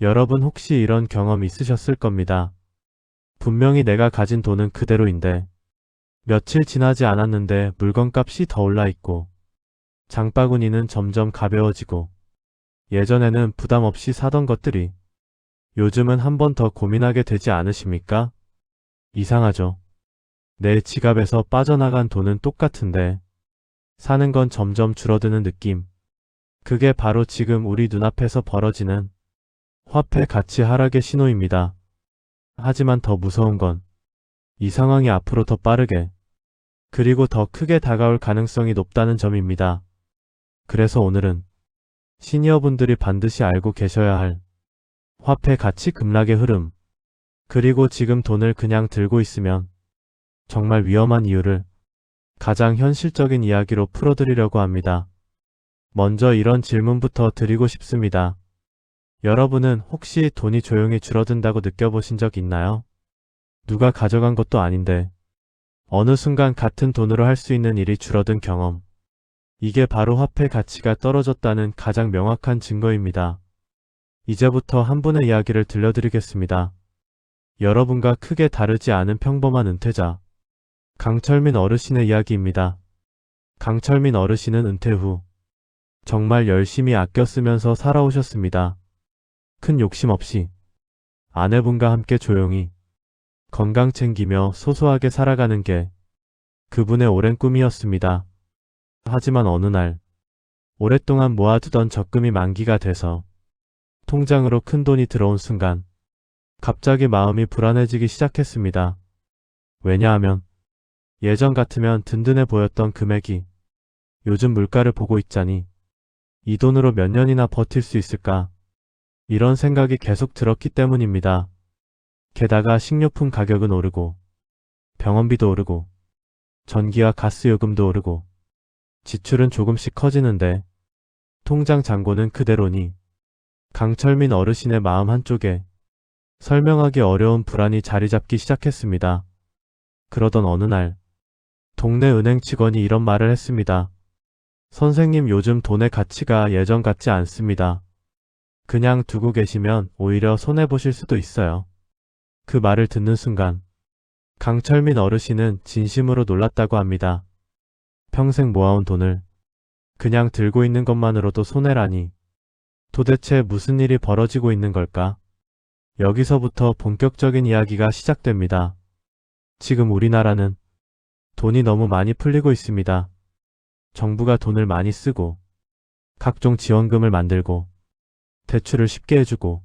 여러분 혹시 이런 경험 있으셨을 겁니다. 분명히 내가 가진 돈은 그대로인데 며칠 지나지 않았는데 물건값이 더 올라 있고 장바구니는 점점 가벼워지고 예전에는 부담 없이 사던 것들이 요즘은 한 번 더 고민하게 되지 않으십니까? 이상하죠. 내 지갑에서 빠져나간 돈은 똑같은데 사는 건 점점 줄어드는 느낌. 그게 바로 지금 우리 눈앞에서 벌어지는 화폐 가치 하락의 신호입니다. 하지만 더 무서운 건 이 상황이 앞으로 더 빠르게 그리고 더 크게 다가올 가능성이 높다는 점입니다. 그래서 오늘은 시니어분들이 반드시 알고 계셔야 할 화폐 가치 급락의 흐름 그리고 지금 돈을 그냥 들고 있으면 정말 위험한 이유를 가장 현실적인 이야기로 풀어드리려고 합니다. 먼저 이런 질문부터 드리고 싶습니다. 여러분은 혹시 돈이 조용히 줄어든다고 느껴보신 적 있나요? 누가 가져간 것도 아닌데 어느 순간 같은 돈으로 할 수 있는 일이 줄어든 경험. 이게 바로 화폐 가치가 떨어졌다는 가장 명확한 증거입니다. 이제부터 한 분의 이야기를 들려드리겠습니다. 여러분과 크게 다르지 않은 평범한 은퇴자. 강철민 어르신의 이야기입니다. 강철민 어르신은 은퇴 후 정말 열심히 아껴 쓰면서 살아오셨습니다. 큰 욕심 없이 아내분과 함께 조용히 건강 챙기며 소소하게 살아가는 게 그분의 오랜 꿈이었습니다. 하지만 어느 날 오랫동안 모아두던 적금이 만기가 돼서 통장으로 큰 돈이 들어온 순간 갑자기 마음이 불안해지기 시작했습니다. 왜냐하면 예전 같으면 든든해 보였던 금액이 요즘 물가를 보고 있자니 이 돈으로 몇 년이나 버틸 수 있을까? 이런 생각이 계속 들었기 때문입니다. 게다가 식료품 가격은 오르고 병원비도 오르고 전기와 가스 요금도 오르고 지출은 조금씩 커지는데 통장 잔고는 그대로니 강철민 어르신의 마음 한쪽에 설명하기 어려운 불안이 자리 잡기 시작했습니다. 그러던 어느 날 동네 은행 직원이 이런 말을 했습니다. 선생님 요즘 돈의 가치가 예전 같지 않습니다. 그냥 두고 계시면 오히려 손해보실 수도 있어요. 그 말을 듣는 순간 강철민 어르신은 진심으로 놀랐다고 합니다. 평생 모아온 돈을 그냥 들고 있는 것만으로도 손해라니 도대체 무슨 일이 벌어지고 있는 걸까? 여기서부터 본격적인 이야기가 시작됩니다. 지금 우리나라는 돈이 너무 많이 풀리고 있습니다. 정부가 돈을 많이 쓰고 각종 지원금을 만들고 대출을 쉽게 해주고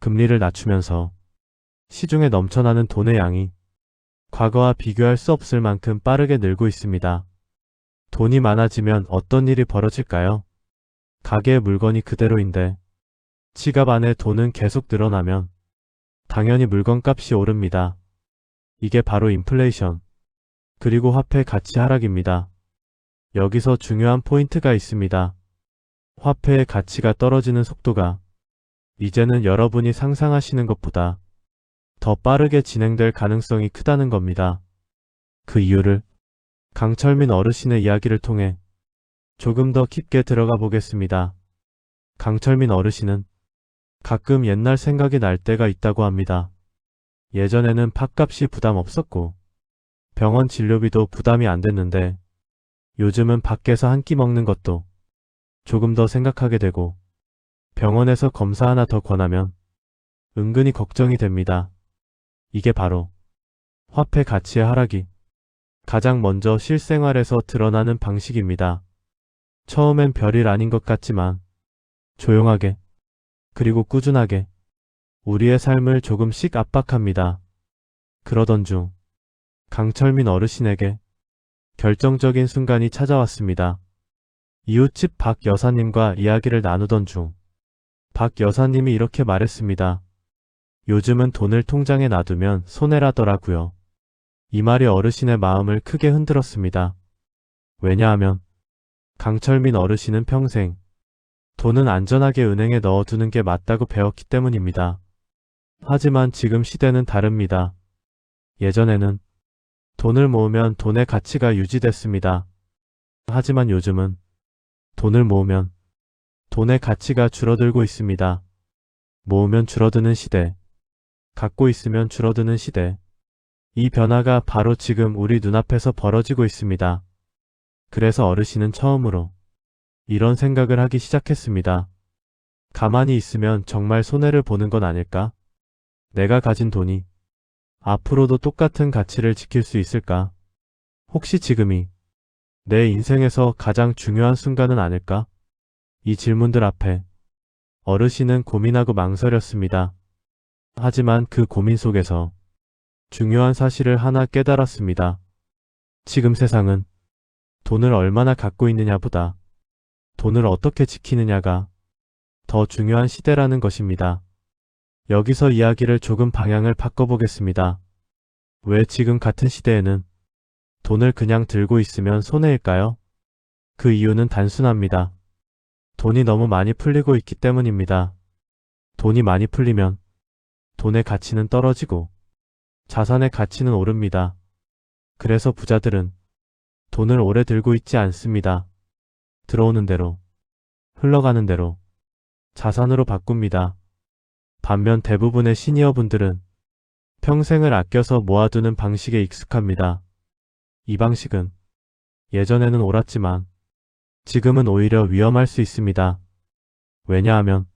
금리를 낮추면서 시중에 넘쳐나는 돈의 양이 과거와 비교할 수 없을 만큼 빠르게 늘고 있습니다. 돈이 많아지면 어떤 일이 벌어질까요? 가게의 물건이 그대로인데 지갑 안에 돈은 계속 늘어나면 당연히 물건값이 오릅니다. 이게 바로 인플레이션 그리고 화폐 가치 하락입니다. 여기서 중요한 포인트가 있습니다. 화폐의 가치가 떨어지는 속도가 이제는 여러분이 상상하시는 것보다 더 빠르게 진행될 가능성이 크다는 겁니다. 그 이유를 강철민 어르신의 이야기를 통해 조금 더 깊게 들어가 보겠습니다. 강철민 어르신은 가끔 옛날 생각이 날 때가 있다고 합니다. 예전에는 팥값이 부담 없었고 병원 진료비도 부담이 안 됐는데 요즘은 밖에서 한 끼 먹는 것도 조금 더 생각하게 되고 병원에서 검사 하나 더 권하면 은근히 걱정이 됩니다. 이게 바로 화폐 가치의 하락이 가장 먼저 실생활에서 드러나는 방식입니다. 처음엔 별일 아닌 것 같지만 조용하게 그리고 꾸준하게 우리의 삶을 조금씩 압박합니다. 그러던 중 강철민 어르신에게 결정적인 순간이 찾아왔습니다. 이웃집 박 여사님과 이야기를 나누던 중 박 여사님이 이렇게 말했습니다. 요즘은 돈을 통장에 놔두면 손해라더라고요. 이 말이 어르신의 마음을 크게 흔들었습니다. 왜냐하면 강철민 어르신은 평생 돈은 안전하게 은행에 넣어두는 게 맞다고 배웠기 때문입니다. 하지만 지금 시대는 다릅니다. 예전에는 돈을 모으면 돈의 가치가 유지됐습니다. 하지만 요즘은 돈을 모으면 돈의 가치가 줄어들고 있습니다. 모으면 줄어드는 시대. 갖고 있으면 줄어드는 시대. 이 변화가 바로 지금 우리 눈앞에서 벌어지고 있습니다. 그래서 어르신은 처음으로 이런 생각을 하기 시작했습니다. 가만히 있으면 정말 손해를 보는 건 아닐까? 내가 가진 돈이 앞으로도 똑같은 가치를 지킬 수 있을까? 혹시 지금이 내 인생에서 가장 중요한 순간은 아닐까? 이 질문들 앞에 어르신은 고민하고 망설였습니다. 하지만 그 고민 속에서 중요한 사실을 하나 깨달았습니다. 지금 세상은 돈을 얼마나 갖고 있느냐보다 돈을 어떻게 지키느냐가 더 중요한 시대라는 것입니다. 여기서 이야기를 조금 방향을 바꿔보겠습니다. 왜 지금 같은 시대에는 돈을 그냥 들고 있으면 손해일까요? 그 이유는 단순합니다. 돈이 너무 많이 풀리고 있기 때문입니다. 돈이 많이 풀리면 돈의 가치는 떨어지고 자산의 가치는 오릅니다. 그래서 부자들은 돈을 오래 들고 있지 않습니다. 들어오는 대로, 흘러가는 대로 자산으로 바꿉니다. 반면 대부분의 시니어 분들은 평생을 아껴서 모아두는 방식에 익숙합니다. 이 방식은 예전에는 옳았지만 지금은 오히려 위험할 수 있습니다. 왜냐하면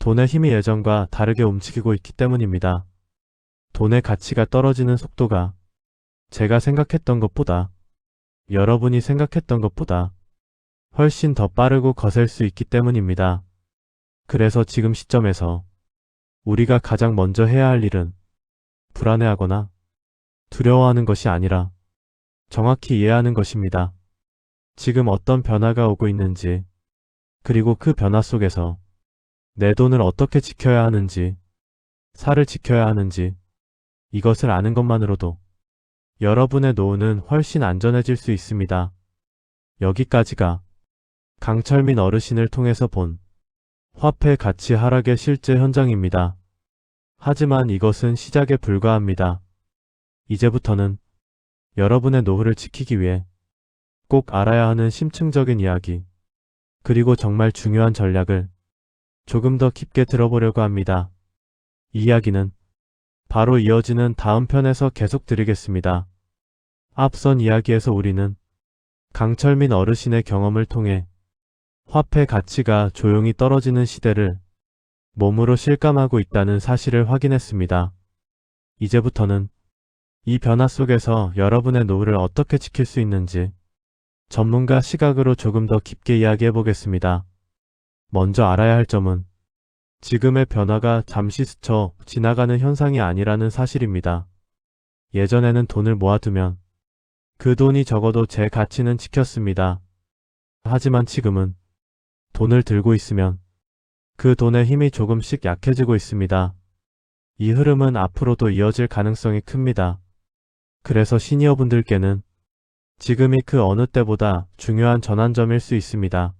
돈의 힘이 예전과 다르게 움직이고 있기 때문입니다. 돈의 가치가 떨어지는 속도가 제가 생각했던 것보다 여러분이 생각했던 것보다 훨씬 더 빠르고 거셀 수 있기 때문입니다. 그래서 지금 시점에서 우리가 가장 먼저 해야 할 일은 불안해하거나 두려워하는 것이 아니라 정확히 이해하는 것입니다. 지금 어떤 변화가 오고 있는지, 그리고 그 변화 속에서 내 돈을 어떻게 지켜야 하는지, 살을 지켜야 하는지, 이것을 아는 것만으로도 여러분의 노후는 훨씬 안전해질 수 있습니다. 여기까지가 강철민 어르신을 통해서 본 화폐 가치 하락의 실제 현장입니다. 하지만 이것은 시작에 불과합니다. 이제부터는 여러분의 노후를 지키기 위해 꼭 알아야 하는 심층적인 이야기, 그리고 정말 중요한 전략을 조금 더 깊게 들어보려고 합니다. 이 이야기는 바로 이어지는 다음 편에서 계속 드리겠습니다. 앞선 이야기에서 우리는 강철민 어르신의 경험을 통해 화폐 가치가 조용히 떨어지는 시대를 몸으로 실감하고 있다는 사실을 확인했습니다. 이제부터는 이 변화 속에서 여러분의 노후를 어떻게 지킬 수 있는지 전문가 시각으로 조금 더 깊게 이야기해 보겠습니다. 먼저 알아야 할 점은 지금의 변화가 잠시 스쳐 지나가는 현상이 아니라는 사실입니다. 예전에는 돈을 모아두면 그 돈이 적어도 제 가치는 지켰습니다. 하지만 지금은 돈을 들고 있으면 그 돈의 힘이 조금씩 약해지고 있습니다. 이 흐름은 앞으로도 이어질 가능성이 큽니다. 그래서 시니어 분들께는 지금이 그 어느 때보다 중요한 전환점일 수 있습니다.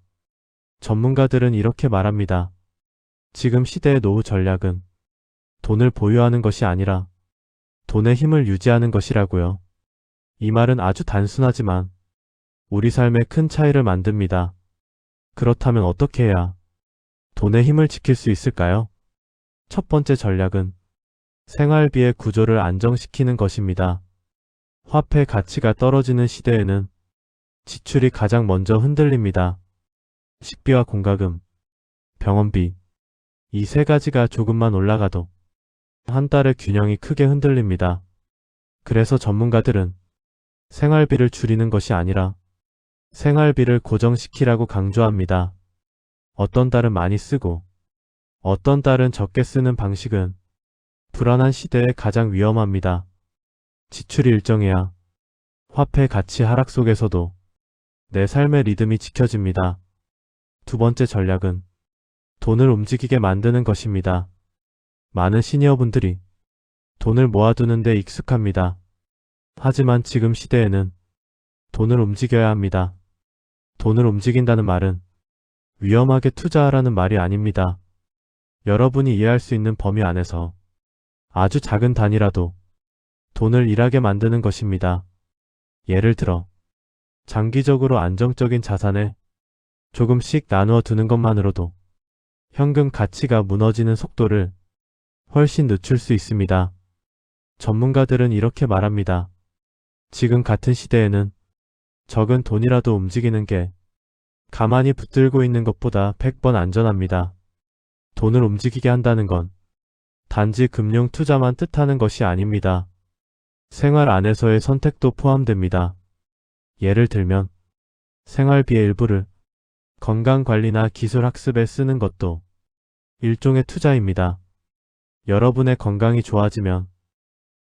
전문가들은 이렇게 말합니다. 지금 시대의 노후 전략은 돈을 보유하는 것이 아니라 돈의 힘을 유지하는 것이라고요. 이 말은 아주 단순하지만 우리 삶에 큰 차이를 만듭니다. 그렇다면 어떻게 해야 돈의 힘을 지킬 수 있을까요? 첫 번째 전략은 생활비의 구조를 안정시키는 것입니다. 화폐 가치가 떨어지는 시대에는 지출이 가장 먼저 흔들립니다. 식비와 공과금, 병원비, 이 세 가지가 조금만 올라가도 한 달의 균형이 크게 흔들립니다. 그래서 전문가들은 생활비를 줄이는 것이 아니라 생활비를 고정시키라고 강조합니다. 어떤 달은 많이 쓰고 어떤 달은 적게 쓰는 방식은 불안한 시대에 가장 위험합니다. 지출이 일정해야 화폐 가치 하락 속에서도 내 삶의 리듬이 지켜집니다. 두 번째 전략은 돈을 움직이게 만드는 것입니다. 많은 시니어분들이 돈을 모아두는 데 익숙합니다. 하지만 지금 시대에는 돈을 움직여야 합니다. 돈을 움직인다는 말은 위험하게 투자하라는 말이 아닙니다. 여러분이 이해할 수 있는 범위 안에서 아주 작은 단위라도 돈을 일하게 만드는 것입니다. 예를 들어 장기적으로 안정적인 자산에 조금씩 나누어 두는 것만으로도 현금 가치가 무너지는 속도를 훨씬 늦출 수 있습니다. 전문가들은 이렇게 말합니다. 지금 같은 시대에는 적은 돈이라도 움직이는 게 가만히 붙들고 있는 것보다 100번 안전합니다. 돈을 움직이게 한다는 건 단지 금융 투자만 뜻하는 것이 아닙니다. 생활 안에서의 선택도 포함됩니다. 예를 들면 생활비의 일부를 건강관리나 기술 학습에 쓰는 것도 일종의 투자입니다. 여러분의 건강이 좋아지면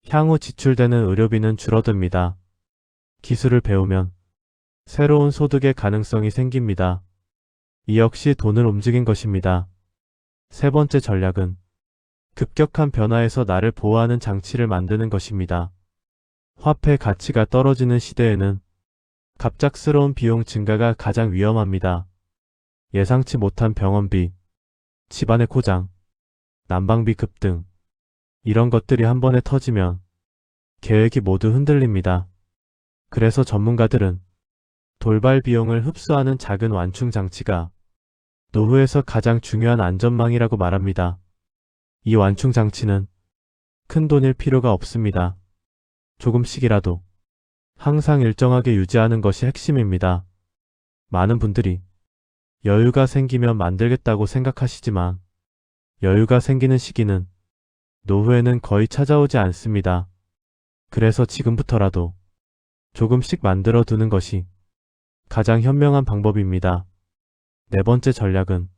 향후 지출되는 의료비는 줄어듭니다. 기술을 배우면 새로운 소득의 가능성이 생깁니다. 이 역시 돈을 움직인 것입니다. 세 번째 전략은 급격한 변화에서 나를 보호하는 장치를 만드는 것입니다. 화폐 가치가 떨어지는 시대에는 갑작스러운 비용 증가가 가장 위험합니다. 예상치 못한 병원비, 집안의 고장, 난방비 급등, 이런 것들이 한 번에 터지면 계획이 모두 흔들립니다. 그래서 전문가들은 돌발 비용을 흡수하는 작은 완충 장치가 노후에서 가장 중요한 안전망이라고 말합니다. 이 완충 장치는 큰 돈일 필요가 없습니다. 조금씩이라도 항상 일정하게 유지하는 것이 핵심입니다. 많은 분들이 여유가 생기면 만들겠다고 생각하시지만 여유가 생기는 시기는 노후에는 거의 찾아오지 않습니다. 그래서 지금부터라도 조금씩 만들어 두는 것이 가장 현명한 방법입니다. 네 번째 전략은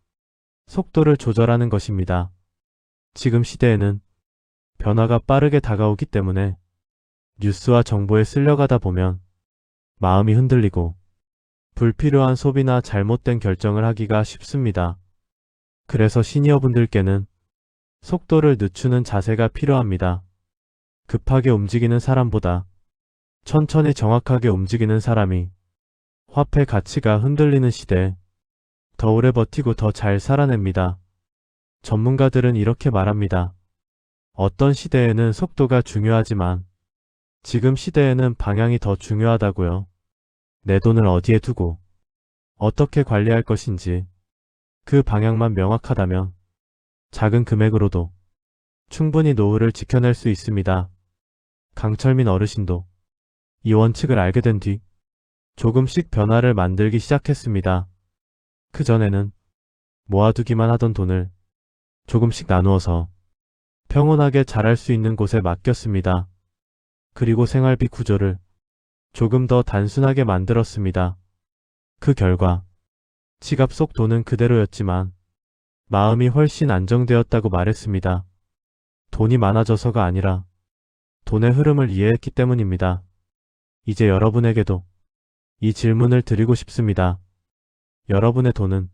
속도를 조절하는 것입니다. 지금 시대에는 변화가 빠르게 다가오기 때문에 뉴스와 정보에 쓸려가다 보면 마음이 흔들리고 불필요한 소비나 잘못된 결정을 하기가 쉽습니다. 그래서 시니어분들께는 속도를 늦추는 자세가 필요합니다. 급하게 움직이는 사람보다 천천히 정확하게 움직이는 사람이 화폐 가치가 흔들리는 시대에 더 오래 버티고 더 잘 살아냅니다. 전문가들은 이렇게 말합니다. 어떤 시대에는 속도가 중요하지만 지금 시대에는 방향이 더 중요하다고요. 내 돈을 어디에 두고 어떻게 관리할 것인지 그 방향만 명확하다면 작은 금액으로도 충분히 노후를 지켜낼 수 있습니다. 강철민 어르신도 이 원칙을 알게 된 뒤 조금씩 변화를 만들기 시작했습니다. 그전에는 모아두기만 하던 돈을 조금씩 나누어서 평온하게 자랄 수 있는 곳에 맡겼습니다. 그리고 생활비 구조를 조금 더 단순하게 만들었습니다. 그 결과 지갑 속 돈은 그대로였지만 마음이 훨씬 안정되었다고 말했습니다. 돈이 많아져서가 아니라 돈의 흐름을 이해했기 때문입니다. 이제 여러분에게도 이 질문을 드리고 싶습니다. 여러분의 돈은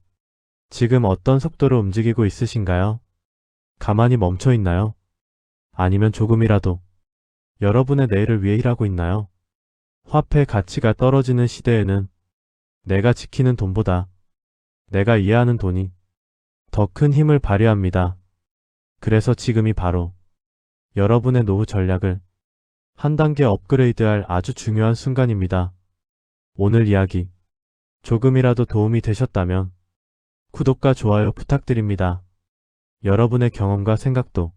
지금 어떤 속도로 움직이고 있으신가요? 가만히 멈춰 있나요? 아니면 조금이라도 여러분의 내일을 위해 일하고 있나요? 화폐 가치가 떨어지는 시대에는 내가 지키는 돈보다 내가 이해하는 돈이 더 큰 힘을 발휘합니다. 그래서 지금이 바로 여러분의 노후 전략을 한 단계 업그레이드할 아주 중요한 순간입니다. 오늘 이야기 조금이라도 도움이 되셨다면 구독과 좋아요 부탁드립니다. 여러분의 경험과 생각도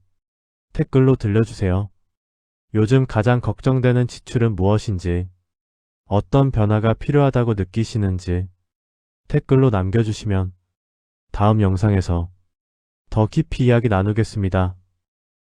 댓글로 들려주세요. 요즘 가장 걱정되는 지출은 무엇인지, 어떤 변화가 필요하다고 느끼시는지 댓글로 남겨주시면 다음 영상에서 더 깊이 이야기 나누겠습니다.